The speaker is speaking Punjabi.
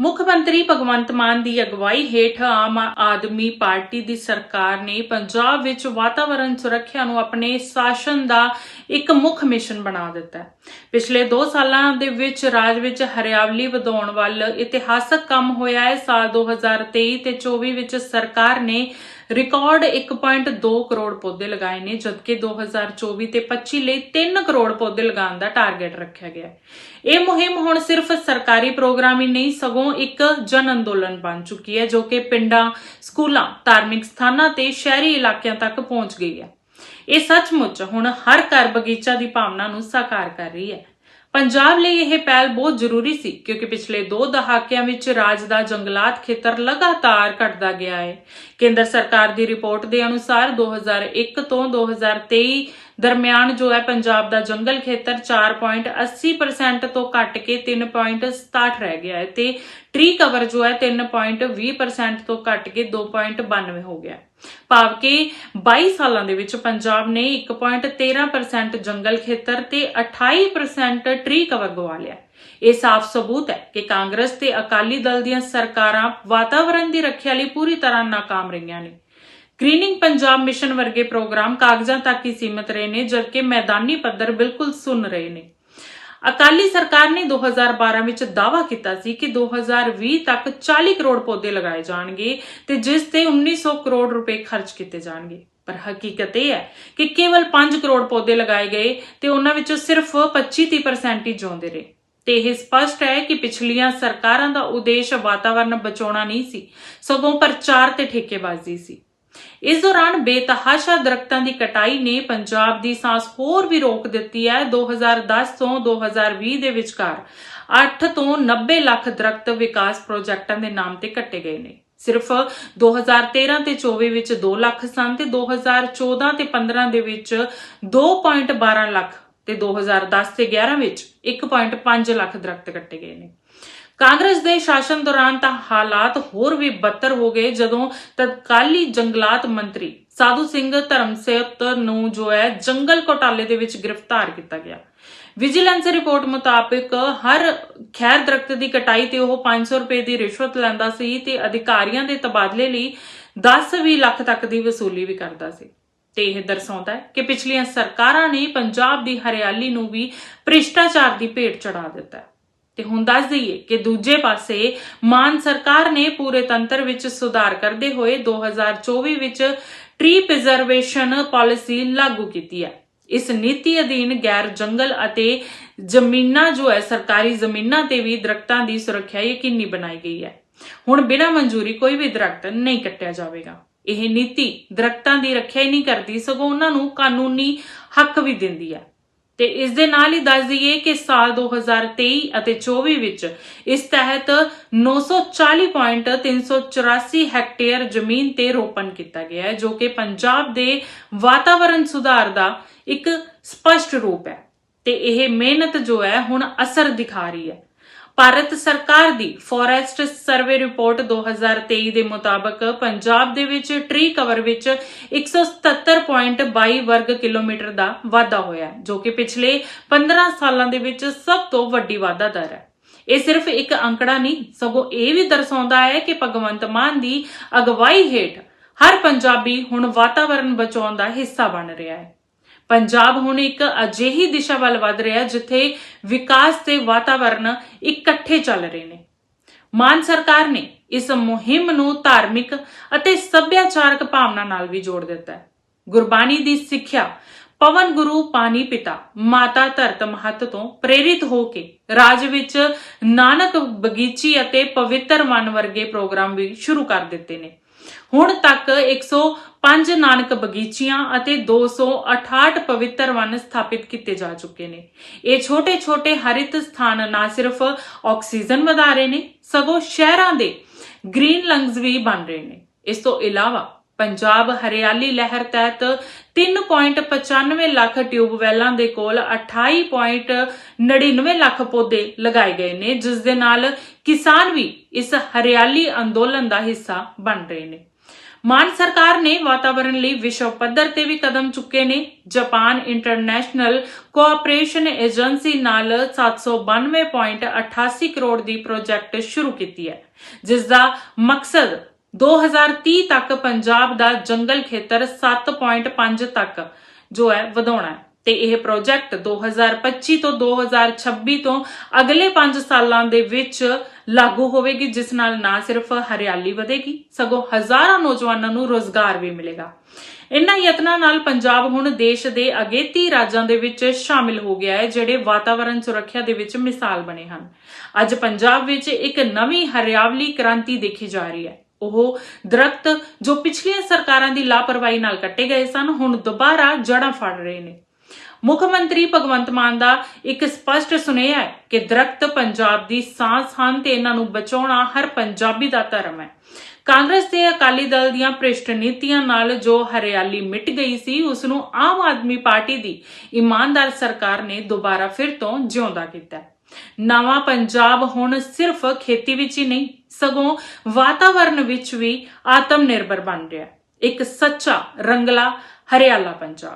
ਮੁੱਖ ਮੰਤਰੀ ਭਗਵੰਤ ਮਾਨ ਦੀ ਅਗਵਾਈ ਹੇਠ ਆਮ ਆਦਮੀ ਪਾਰਟੀ ਦੀ ਸਰਕਾਰ ਨੇ ਪੰਜਾਬ ਵਿੱਚ ਵਾਤਾਵਰਣ ਸੁਰੱਖਿਆ ਨੂੰ ਆਪਣੇ ਸ਼ਾਸਨ ਦਾ ਇੱਕ ਮੁੱਖ ਮਿਸ਼ਨ ਬਣਾ ਦਿੱਤਾ ਹੈ। ਪਿਛਲੇ 2 ਸਾਲਾਂ ਦੇ ਵਿੱਚ ਰਾਜ ਵਿੱਚ ਹਰਿਆਵਲੀ ਵਧਾਉਣ ਵੱਲ ਇਤਿਹਾਸਕ ਕੰਮ ਹੋਇਆ ਹੈ। ਸਾਲ 2023 ਤੇ 24 ਵਿੱਚ ਸਰਕਾਰ ਨੇ ਰਿਕਾਰਡ 1.2 ਕਰੋੜ ਪੌਦੇ ਲਗਾਏ ਨੇ, ਜਦਕਿ 2024 ਤੇ 25 ਲਈ 3 ਕਰੋੜ ਪੌਦੇ ਲਗਾਉਣ ਦਾ ਟਾਰਗੇਟ ਰੱਖਿਆ ਗਿਆ ਇਹ ਮੁਹਿੰਮ ਹੁਣ ਸਿਰਫ ਸਰਕਾਰੀ ਪ੍ਰੋਗਰਾਮ ਹੀ ਨਹੀਂ, ਸਗੋਂ ਇੱਕ ਜਨ ਅੰਦੋਲਨ ਬਣ ਚੁੱਕੀ ਹੈ, ਜੋ ਕਿ ਪਿੰਡਾਂ, ਸਕੂਲਾਂ, ਧਾਰਮਿਕ ਸਥਾਨਾਂ ਤੇ ਸ਼ਹਿਰੀ ਇਲਾਕਿਆਂ ਤੱਕ ਪਹੁੰਚ ਗਈ ਹੈ। ਇਹ ਸੱਚਮੁੱਚ ਹੁਣ ਹਰ ਘਰ ਬਗੀਚਾ ਦੀ ਭਾਵਨਾ ਨੂੰ ਸਾਕਾਰ ਕਰ ਰਹੀ ਹੈ। ਪੰਜਾਬ ਲਈ ਇਹ ਪਹਿਲ ਬਹੁਤ ਜ਼ਰੂਰੀ ਸੀ, ਕਿਉਂਕਿ ਪਿਛਲੇ 2 ਦਹਾਕਿਆਂ ਵਿੱਚ ਰਾਜ ਦਾ ਜੰਗਲਾਤ ਖੇਤਰ ਲਗਾਤਾਰ ਘਟਦਾ ਗਿਆ ਹੈ। ਕੇਂਦਰ ਸਰਕਾਰ ਦੀ ਰਿਪੋਰਟ ਦੇ ਅਨੁਸਾਰ 2001 ਤੋਂ 2023 ਦਰਮਿਆਨ ਜੋ ਹੈ ਪੰਜਾਬ ਦਾ ਜੰਗਲ ਖੇਤਰ 4.80% ਤੋਂ ਘਟ ਕੇ 3.67 ਰਹਿ ਗਿਆ ਹੈ ਤੇ ਟਰੀ ਕਵਰ ਜੋ ਹੈ 3.20% ਤੋਂ ਘਟ ਕੇ 2.92 ਹੋ ਗਿਆ ਭਾਵ ਕਿ 22 ਸਾਲਾਂ ਦੇ ਵਿੱਚ ਪੰਜਾਬ ਨੇ 1.13% ਜੰਗਲ ਖੇਤਰ ਤੇ 28% ਟ੍ਰੀ ਕਵਰ ਗਵਾ ਲਿਆ ਇਹ ਸਾਫ਼ ਸਬੂਤ ਹੈ ਕਿ ਕਾਂਗਰਸ ਤੇ ਅਕਾਲੀ ਦਲ ਦੀਆਂ ਸਰਕਾਰਾਂ ਵਾਤਾਵਰਣ ਦੀ ਰੱਖਿਆ ਲਈ ਪੂਰੀ ਤਰ੍ਹਾਂ ਨਾਕਾਮ ਰਹੀਆਂ ਨੇ। ਗ੍ਰੀਨਿੰਗ ਪੰਜਾਬ ਮਿਸ਼ਨ ਵਰਗੇ ਪ੍ਰੋਗਰਾਮ ਕਾਗਜ਼ਾਂ ਤੱਕ ਹੀ ਸੀਮਿਤ ਰਹੇ ਨੇ, ਜਦਕਿ ਮੈਦਾਨੀ ਪੱਧਰ ਬਿਲਕੁਲ ਸੁੰਨ ਰਹੇ ਨੇ। ਅਕਾਲੀ ਸਰਕਾਰ ਨੇ 2012 ਵਿੱਚ ਦਾਅਵਾ ਕੀਤਾ ਸੀ ਕਿ 2020 ਤੱਕ 40 ਕਰੋੜ ਪੌਦੇ ਲਗਾਏ ਜਾਣਗੇ ਤੇ ਜਿਸ ਤੇ 1900 ਕਰੋੜ ਰੁਪਏ ਖਰਚ ਕੀਤੇ ਜਾਣਗੇ। ਪਰ ਹਕੀਕਤ ਇਹ ਹੈ ਕਿ ਕੇਵਲ 5 ਕਰੋੜ ਪੌਦੇ ਲਗਾਏ ਗਏ ਤੇ ਉਹਨਾਂ ਵਿੱਚੋਂ ਸਿਰਫ 25-30% ਹੀ ਜਿਉਂਦੇ ਰਹੇ। ਤੇ ਇਹ ਸਪਸ਼ਟ ਹੈ ਕਿ ਪਿਛਲੀਆਂ ਸਰਕਾਰਾਂ ਦਾ ਉਦੇਸ਼ ਵਾਤਾਵਰਣ ਬਚਾਉਣਾ ਨਹੀਂ ਸੀ, ਸਗੋਂ ਪ੍ਰਚਾਰ ਤੇ ਠੇਕੇਬਾਜ਼ੀ ਸੀ। ਇਸ ਦੌਰਾਨ ਬੇਤਹਾਸ਼ਾ ਦਰਖਤਾਂ ਦੀ ਕਟਾਈ ਨੇ ਪੰਜਾਬ ਦੀ ਸਾਂਸ ਹੋਰ ਵੀ ਰੋਕ ਦਿੱਤੀ ਹੈ। 2010 ਤੋਂ 2020 ਦੇ ਵਿਚਕਾਰ 8 ਤੋਂ 90 ਲੱਖ ਦਰਖਤ ਵਿਕਾਸ ਪ੍ਰੋਜੈਕਟਾਂ ਦੇ ਨਾਮ ਤੇ ਕੱਟੇ ਗਏ ਨੇ। ਸਿਰਫ 2013 ਤੇ 24 ਵਿੱਚ 2 ਲੱਖ ਸਨ ਤੇ 2014 ਤੇ 15 ਦੇ ਵਿੱਚ 2.12 ਲੱਖ ਤੇ 2010 ਤੇ 11 ਵਿੱਚ 1.5 ਲੱਖ ਦਰਖਤ ਕੱਟੇ ਗਏ ਨੇ। ਕਾਂਗਰਸ ਦੇ ਸ਼ਾਸਨ ਦੌਰਾਨ ਤਾਂ ਹਾਲਾਤ ਹੋਰ ਵੀ ਬੱਤਰ ਹੋ ਗਏ, ਜਦੋਂ ਤਤਕਾਲੀ ਜੰਗਲਾਤ ਮੰਤਰੀ ਸਾਧੂ ਸਿੰਘ ਧਰਮਸੇਤ ਨੂੰ ਜੋ ਹੈ ਜੰਗਲ ਘੋਟਾਲੇ ਦੇ ਵਿੱਚ ਗ੍ਰਿਫਤਾਰ ਕੀਤਾ ਗਿਆ। ਵਿਜੀਲੈਂਸ ਰਿਪੋਰਟ ਮੁਤਾਬਕ ਹਰ ਖੈਰ ਦਰਖਤ ਦੀ ਕਟਾਈ ਤੇ ਉਹ 500 ਰੁਪਏ ਦੀ ਰਿਸ਼ਵਤ ਲੈਂਦਾ ਸੀ ਤੇ ਅਧਿਕਾਰੀਆਂ ਦੇ ਤਬਾਦਲੇ ਲਈ 10-20 ਲੱਖ ਤੱਕ ਦੀ ਵਸੂਲੀ ਵੀ ਕਰਦਾ ਸੀ। ਤੇ ਇਹ ਦਰਸਾਉਂਦਾ ਹੈ ਕਿ ਪਿਛਲੀਆਂ ਸਰਕਾਰਾਂ ਨੇ ਪੰਜਾਬ ਦੀ ਹਰਿਆਲੀ ਨੂੰ ਵੀ ਭ੍ਰਿਸ਼ਟਾਚਾਰ ਦੀ ਭੇਟ ਚੜਾ ਦਿੱਤਾ ਹੈ। ਤੇ ਹੁਣ ਦੱਸ ਦਈਏ ਕਿ ਦੂਜੇ ਪਾਸੇ ਮਾਨ ਸਰਕਾਰ ਨੇ ਪੂਰੇ ਤੰਤਰ ਵਿੱਚ ਸੁਧਾਰ ਕਰਦੇ ਹੋਏ 2024 ਵਿੱਚ ਟ੍ਰੀ ਪ੍ਰੀਜ਼ਰਵੇਸ਼ਨ ਪਾਲਿਸੀ ਲਾਗੂ ਕੀਤੀ ਹੈ। ਇਸ ਨੀਤੀ ਅਧੀਨ ਗੈਰ ਜੰਗਲ ਅਤੇ ਜ਼ਮੀਨਾਂ ਜੋ ਹੈ, ਸਰਕਾਰੀ ਜ਼ਮੀਨਾਂ ਤੇ ਵੀ ਦਰਖਤਾਂ ਦੀ ਸੁਰੱਖਿਆ ਯਕੀਨੀ ਬਣਾਈ ਗਈ ਹੈ। ਹੁਣ ਬਿਨਾਂ ਮਨਜ਼ੂਰੀ ਕੋਈ ਵੀ ਦਰਖਤ ਨਹੀਂ ਕੱਟਿਆ ਜਾਵੇਗਾ। ਇਹ ਨੀਤੀ ਦਰਖਤਾਂ ਦੀ ਰੱਖਿਆ ਹੀ ਨਹੀਂ ਕਰਦੀ, ਸਗੋਂ ਉਹਨਾਂ ਨੂੰ ਕਾਨੂੰਨੀ ਹੱਕ ਵੀ ਦਿੰਦੀ ਹੈ। ਤੇ ਇਸ ਦੇ ਨਾਲ ਹੀ ਦੱਸ ਦਈਏ ਕਿ ਸਾਲ 2023 ਅਤੇ 24 ਵਿੱਚ ਇਸ ਤਹਿਤ 940.384 ਹੈਕਟੇਅਰ ਜ਼ਮੀਨ ਤੇ ਰੋਪਣ ਕੀਤਾ ਗਿਆ ਹੈ, ਜੋ ਕਿ ਪੰਜਾਬ ਦੇ ਵਾਤਾਵਰਣ ਸੁਧਾਰ ਦਾ ਇੱਕ ਸਪਸ਼ਟ ਰੂਪ ਹੈ। ਤੇ ਇਹ ਮਿਹਨਤ ਜੋ ਹੈ, ਹੁਣ ਅਸਰ ਦਿਖਾ ਰਹੀ ਹੈ। ਭਾਰਤ ਸਰਕਾਰ ਦੀ ਫੋਰੈਸਟ ਸਰਵੇ ਰਿਪੋਰਟ 2023 ਦੇ ਮੁਤਾਬਕ ਪੰਜਾਬ ਦੇ ਵਿੱਚ ਟ੍ਰੀ ਕਵਰ ਵਿੱਚ 177.22 ਵਰਗ ਕਿਲੋਮੀਟਰ ਦਾ ਵਾਧਾ ਹੋਇਆ ਜੋ ਕਿ ਪਿਛਲੇ 15 ਸਾਲਾਂ ਦੇ ਵਿੱਚ ਸਭ ਤੋਂ ਵੱਡੀ ਵਾਧਾ ਦਰ ਹੈ। ਇਹ ਸਿਰਫ ਇੱਕ ਅੰਕੜਾ ਨਹੀਂ, ਸਗੋਂ ਇਹ ਵੀ ਦਰਸਾਉਂਦਾ ਹੈ ਕਿ ਭਗਵੰਤ ਮਾਨ ਦੀ ਅਗਵਾਈ ਹੇਠ ਹਰ ਪੰਜਾਬੀ ਹੁਣ ਵਾਤਾਵਰਣ ਬਚਾਉਣ ਦਾ ਹਿੱਸਾ ਬਣ ਰਿਹਾ ਹੈ। ਪੰਜਾਬ ਹੁਣ ਇੱਕ ਅਜਿਹੀ ਦਿਸ਼ਾ ਵੱਲ ਵਧ ਰਿਹਾ ਜਿੱਥੇ ਵਿਕਾਸ ਤੇ ਵਾਤਾਵਰਣ ਇਕੱਠੇ ਚੱਲ ਰਹੇ ਨੇ। ਮਾਨ ਸਰਕਾਰ ਨੇ ਇਸ ਮੁਹਿੰਮ ਨੂੰ ਧਾਰਮਿਕ ਅਤੇ ਸੱਭਿਆਚਾਰਕ ਭਾਵਨਾ ਨਾਲ ਵੀ ਜੋੜ ਦਿੱਤਾ ਹੈ। ਗੁਰਬਾਣੀ ਦੀ ਸਿੱਖਿਆ ਪਵਨ ਗੁਰੂ ਪਾਣੀ ਪਿਤਾ ਮਾਤਾ ਧਰਤ ਮਹੱਤ ਤੋਂ ਪ੍ਰੇਰਿਤ ਹੋ ਕੇ ਰਾਜ ਵਿੱਚ ਨਾਨਕ ਬਗੀਚੀ ਅਤੇ ਪਵਿੱਤਰ ਮਨ ਵਰਗੇ ਪ੍ਰੋਗਰਾਮ ਵੀ ਸ਼ੁਰੂ ਕਰ ਦਿੱਤੇ ਨੇ। ਹੁਣ ਤੱਕ 105 ਨਾਨਕ ਬਗੀਚੀਆਂ ਅਤੇ 268 ਪਵਿੱਤਰ ਵਨ ਸਥਾਪਿਤ ਕੀਤੇ ਜਾ ਚੁੱਕੇ ਨੇ। ਇਹ ਛੋਟੇ-ਛੋਟੇ ਹਰਿਤ ਸਥਾਨ ਨਾ ਸਿਰਫ ਆਕਸੀਜਨ ਵਧਾ ਰਹੇ ਨੇ, ਸਗੋਂ ਸ਼ਹਿਰਾਂ ਦੇ ਗ੍ਰੀਨ ਲੰਗਸ ਵੀ ਬਣ ਰਹੇ ਨੇ। ਇਸ ਤੋਂ ਇਲਾਵਾ ਪੰਜਾਬ ਹਰਿਆਲੀ ਲਹਿਰ ਤਹਿਤ 3.95 ਲੱਖ ਟਿਊਬਵੈਲਾਂ ਦੇ ਕੋਲ 28.99 ਲੱਖ ਪੌਦੇ ਲਗਾਏ ਗਏ ਨੇ, ਜਿਸ ਦੇ ਨਾਲ ਕਿਸਾਨ ਵੀ ਇਸ ਹਰਿਆਲੀ ਅੰਦੋਲਨ ਦਾ ਹਿੱਸਾ ਬਣ ਰਹੇ ਨੇ। ਮਾਨ ਸਰਕਾਰ ਨੇ ਵਾਤਾਵਰਣ ਲਈ ਵਿਸ਼ਵ ਪੱਧਰ ਤੇ ਵੀ ਕਦਮ ਚੁੱਕੇ ਨੇ। ਜਾਪਾਨ ਇੰਟਰਨੈਸ਼ਨਲ ਕੋਆਪਰੇਸ਼ਨ ਏਜੰਸੀ ਨਾਲ 792.88 ਕਰੋੜ ਦੀ ਪ੍ਰੋਜੈਕਟ ਸ਼ੁਰੂ ਕੀਤੀ ਹੈ, ਜਿਸ ਦਾ ਮਕਸਦ 2030 ਤੱਕ ਪੰਜਾਬ ਦਾ ਜੰਗਲ ਖੇਤਰ 7.5 ਤੱਕ ਜੋ ਹੈ ਵਧਾਉਣਾ ਹੈ। ਤੇ ਇਹ ਪ੍ਰੋਜੈਕਟ 2025 ਤੋਂ 2026 ਤੋਂ ਅਗਲੇ 5 ਸਾਲਾਂ ਦੇ ਵਿੱਚ ਲਾਗੂ ਹੋਵੇਗੀ, ਜਿਸ ਨਾਲ ਨਾ ਸਿਰਫ ਹਰਿਆਲੀ ਵਧੇਗੀ, ਸਗੋਂ ਹਜ਼ਾਰਾਂ ਨੌਜਵਾਨਾਂ ਨੂੰ ਰੋਜ਼ਗਾਰ ਵੀ ਮਿਲੇਗਾ। ਇਨ੍ਹਾਂ ਯਤਨਾਂ ਨਾਲ ਪੰਜਾਬ ਹੁਣ ਦੇਸ਼ ਦੇ ਅਗੇਤੀ ਰਾਜਾਂ ਦੇ ਵਿੱਚ ਸ਼ਾਮਿਲ ਹੋ ਗਿਆ ਹੈ, ਜਿਹੜੇ ਵਾਤਾਵਰਣ ਸੁਰੱਖਿਆ ਦੇ ਵਿੱਚ ਮਿਸਾਲ ਬਣੇ ਹਨ। ਅੱਜ ਪੰਜਾਬ ਵਿੱਚ ਇੱਕ ਨਵੀਂ ਹਰਿਆਵਲੀ ਕ੍ਰਾਂਤੀ ਦੇਖੀ ਜਾ ਰਹੀ ਹੈ। ਉਹ ਦਰਖਤ ਜੋ ਪਿਛਲੀਆਂ ਸਰਕਾਰਾਂ ਦੀ ਲਾਪਰਵਾਹੀ ਨਾਲ ਕੱਟੇ ਗਏ ਸਨ, ਹੁਣ ਦੁਬਾਰਾ ਜੜਾਂ ਫੜ ਰਹੇ ਨੇ। ਮੁੱਖ ਮੰਤਰੀ ਭਗਵੰਤ ਮਾਨ ਦਾ ਇੱਕ ਸਪਸ਼ਟ ਸੁਨੇਹਾ ਹੈ ਕਿ ਦਰਖਤ ਪੰਜਾਬ ਦੀ ਸਾਂਸ ਹਨ ਤੇ ਇਹਨਾਂ ਨੂੰ ਬਚਾਉਣਾ ਹਰ ਪੰਜਾਬੀ ਦਾ ਧਰਮ ਹੈ। ਕਾਂਗਰਸ ਤੇ ਅਕਾਲੀ ਦਲ ਦੀਆਂ ਭ੍ਰਿਸ਼ਟ ਨੀਤੀਆਂ ਨਾਲ ਜੋ ਹਰਿਆਲੀ ਮਿਟ ਗਈ ਸੀ, ਉਸ ਨੂੰ ਆਮ ਆਦਮੀ ਪਾਰਟੀ ਦੀ ਇਮਾਨਦਾਰ ਸਰਕਾਰ ਨੇ ਦੁਬਾਰਾ ਫਿਰ ਤੋਂ ਜਿਉਂਦਾ ਕੀਤਾ ਨਵਾਂ ਪੰਜਾਬ ਹੁਣ ਸਿਰਫ ਖੇਤੀ ਵਿੱਚ ਹੀ ਨਹੀਂ, ਸਗੋਂ ਵਾਤਾਵਰਣ ਵਿੱਚ ਵੀ ਆਤਮ ਨਿਰਭਰ ਬਣ ਰਿਹਾ ਹੈ। ਇੱਕ ਸੱਚਾ ਰੰਗਲਾ ਹਰਿਆਲਾ ਪੰਜਾਬ।